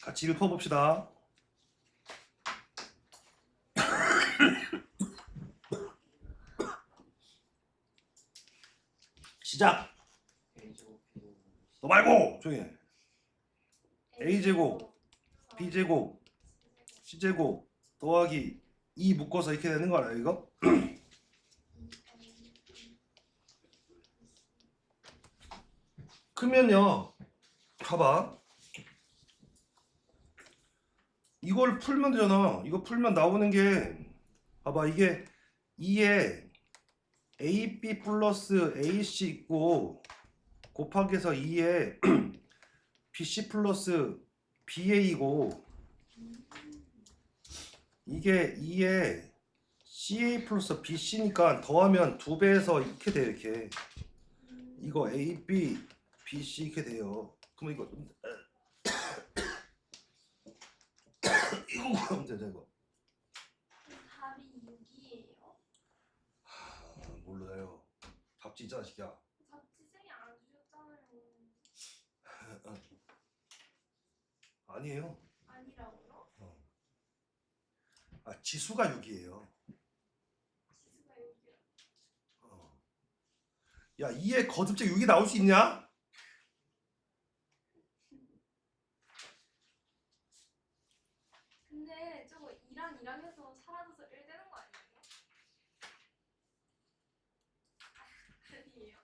같이 읽어봅시다. 시작. 너 말고 조용히 해. A제곱, B제곱, C제곱 더하기 2 묶어서 이렇게 되는 거 알아요 이거? 크면요 봐봐 이걸 풀면 되잖아. 이거 풀면 나오는 게 봐봐 이게 2에 AB 플러스 AC 있고 곱하기 해서 2에 BC 플러스 BA이고 이게 2에 CA 플러스 BC니까 더하면 두 배에서 이렇게 돼요 이렇게. 이거 AB, BC 이렇게 돼요. 그럼 이거 이거 되죠 이거 답이 6이에요. 아, 몰라요 답지 있잖아 시기야 잡지생이 안 주셨잖아요. 아니에요 아니라고요? 아 지수가 6이에요 지수가 6이요. 어. 야 2에 거듭제 6이 나올 수 있냐? 근데 저거 2랑 2랑 해서 사라져서 1 되는 거 아니에요? 아니에요.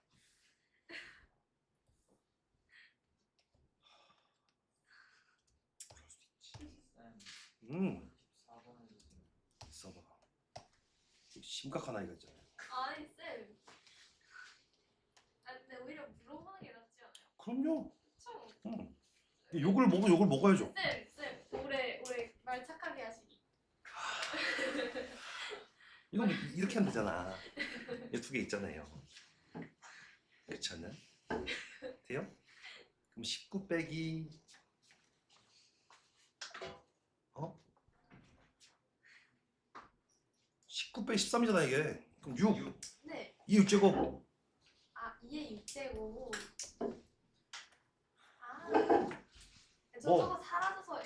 음 있어봐 심각한 아이가 있잖아요 아니 쌤. 아 근데 오히려 물어보는 게 낫지 않아요? 그럼요 그쵸? 음. 욕을 먹어 욕을 먹어야죠 쌤, 쌤, 올해 올해 말 착하게 하시기. 이거 뭐 이렇게 하면 되잖아. 두개 있잖아요. 그렇지 않나요? 돼요? 그럼 19 빼기 어? 19 빼기 13이잖아 이게. 그럼 6. 네. 2 6제곱. 아 2에 6제곱. 아. 저 뭐? 저거